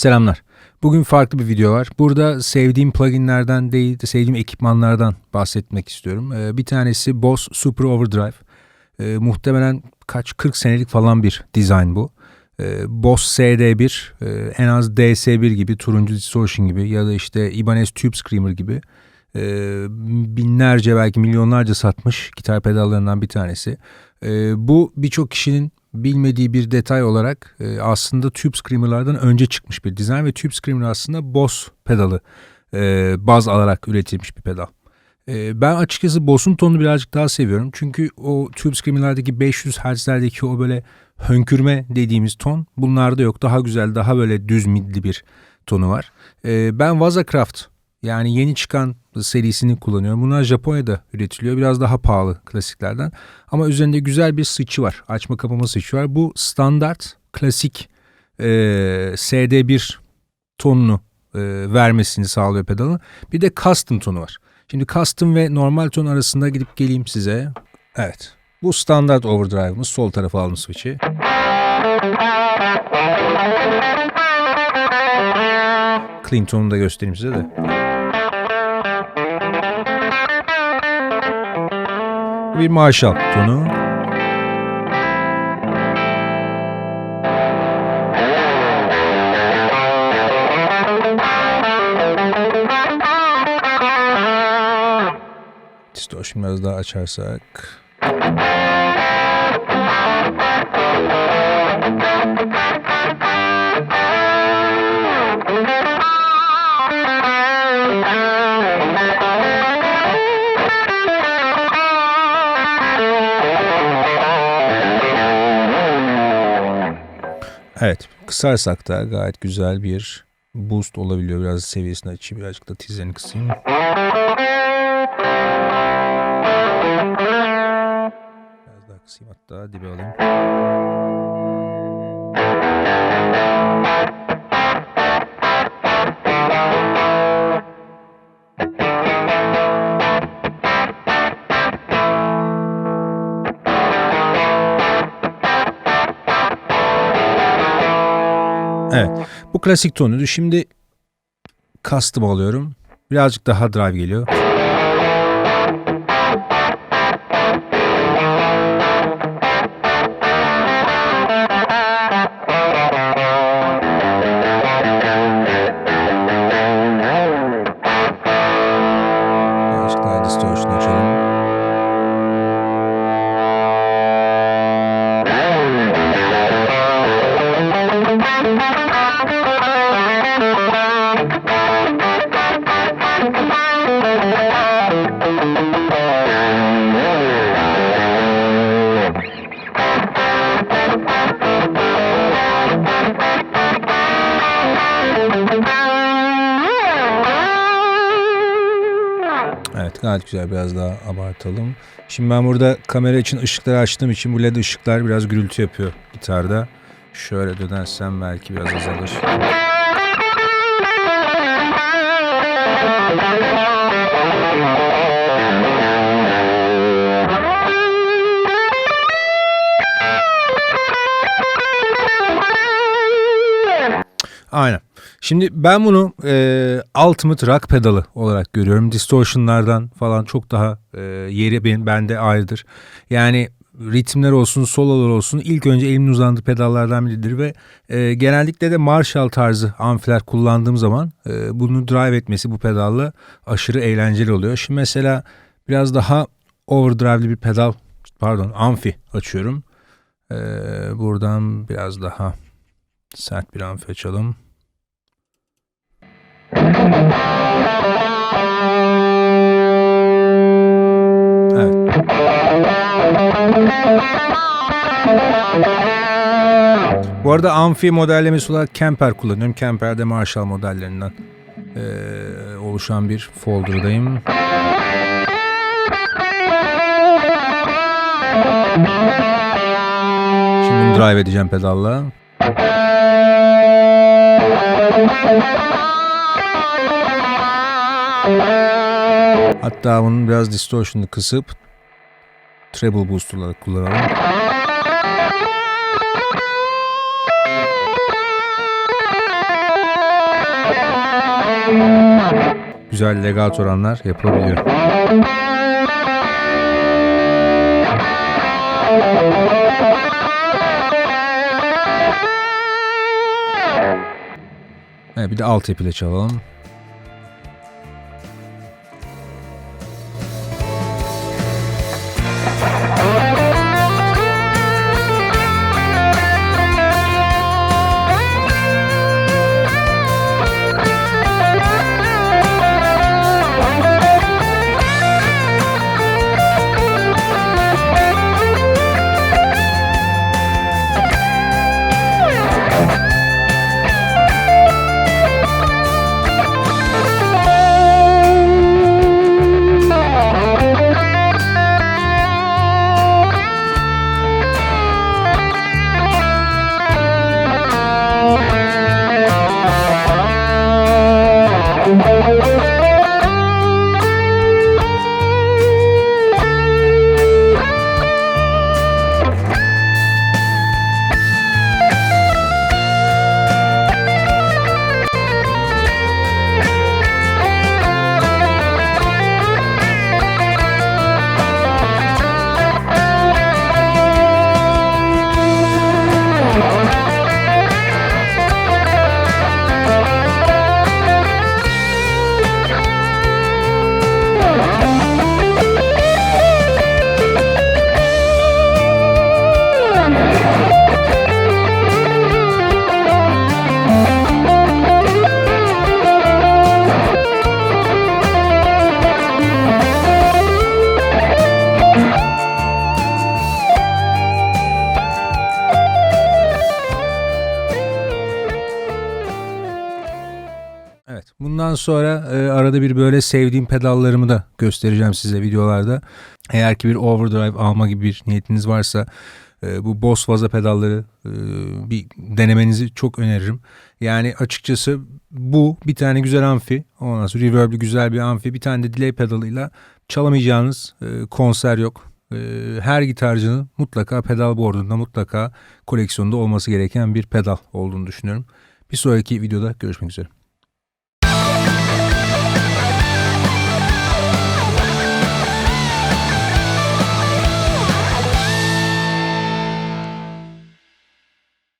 Selamlar. Bugün farklı bir video var. Burada sevdiğim pluginlerden değil de sevdiğim ekipmanlardan bahsetmek istiyorum. Ee, bir tanesi Boss Super Overdrive. Ee, muhtemelen kaç 40 senelik falan bir dizayn bu. Ee, Boss SD1 e, en az DS1 gibi, Turuncu Distortion gibi ya da işte Ibanez Tube Screamer gibi binlerce belki milyonlarca satmış gitar pedallarından bir tanesi. Bu birçok kişinin bilmediği bir detay olarak e, aslında Tube Screamer'lardan önce çıkmış bir dizayn ve Tube Screamer aslında Boss pedalı e, baz alarak üretilmiş bir pedal. E, ben açıkçası Boss'un tonunu birazcık daha seviyorum. Çünkü o Tube Screamer'lardaki 500 Hz'lerdeki o böyle hönkürme dediğimiz ton bunlarda yok. Daha güzel, daha böyle düz midli bir tonu var. E, ben Vazacraft yani yeni çıkan serisini kullanıyorum. Bunlar Japonya'da üretiliyor. Biraz daha pahalı klasiklerden. Ama üzerinde güzel bir switch'i var. Açma kapama switch'i var. Bu standart klasik e, SD1 tonunu e, vermesini sağlıyor pedalın. Bir de custom tonu var. Şimdi custom ve normal ton arasında gidip geleyim size. Evet. Bu standart overdrive'ımız. Sol tarafa aldım switch'i. Clean tonunu da göstereyim size de. Bir Marshall tonu. Distortion biraz daha açarsak. Evet, kısarsak da gayet güzel bir boost olabiliyor. Biraz seviyesini açayım, birazcık da tizlerini kısayım. Biraz daha kısayım hatta dibe alayım. Evet. Bu klasik tonuydu. Şimdi custom alıyorum. Birazcık daha drive geliyor. Gayet güzel biraz daha abartalım. Şimdi ben burada kamera için ışıkları açtığım için bu led ışıklar biraz gürültü yapıyor gitarda. Şöyle dönersem belki biraz azalır. Aynen. Şimdi ben bunu e, Ultimate Rock pedalı olarak görüyorum. Distortion'lardan falan çok daha e, yeri benim bende ayrıdır. Yani ritimler olsun, sololar olsun ilk önce elimin uzandığı pedallardan biridir ve e, genellikle de Marshall tarzı amfiler kullandığım zaman e, bunu drive etmesi bu pedalla aşırı eğlenceli oluyor. Şimdi mesela biraz daha overdrive'li bir pedal, pardon amfi açıyorum. E, buradan biraz daha sert bir amfi açalım. Bu arada amfi modellemesi olarak Kemper kullanıyorum. Kemper de Marshall modellerinden eee, oluşan bir folder'dayım. Şimdi bunu drive edeceğim pedalla. Hatta bunun biraz distortion'ı kısıp treble boost olarak kullanalım. Güzel legat oranlar yapılabiliyor. Evet, bir de alt iple çalalım. Bundan sonra e, arada bir böyle sevdiğim pedallarımı da göstereceğim size videolarda. Eğer ki bir overdrive alma gibi bir niyetiniz varsa e, bu Boss Vaza pedalları e, bir denemenizi çok öneririm. Yani açıkçası bu bir tane güzel amfi, ondan sonra reverb'li güzel bir amfi, bir tane de delay pedalıyla çalamayacağınız e, konser yok. E, her gitarcının mutlaka pedal boardunda mutlaka koleksiyonda olması gereken bir pedal olduğunu düşünüyorum. Bir sonraki videoda görüşmek üzere.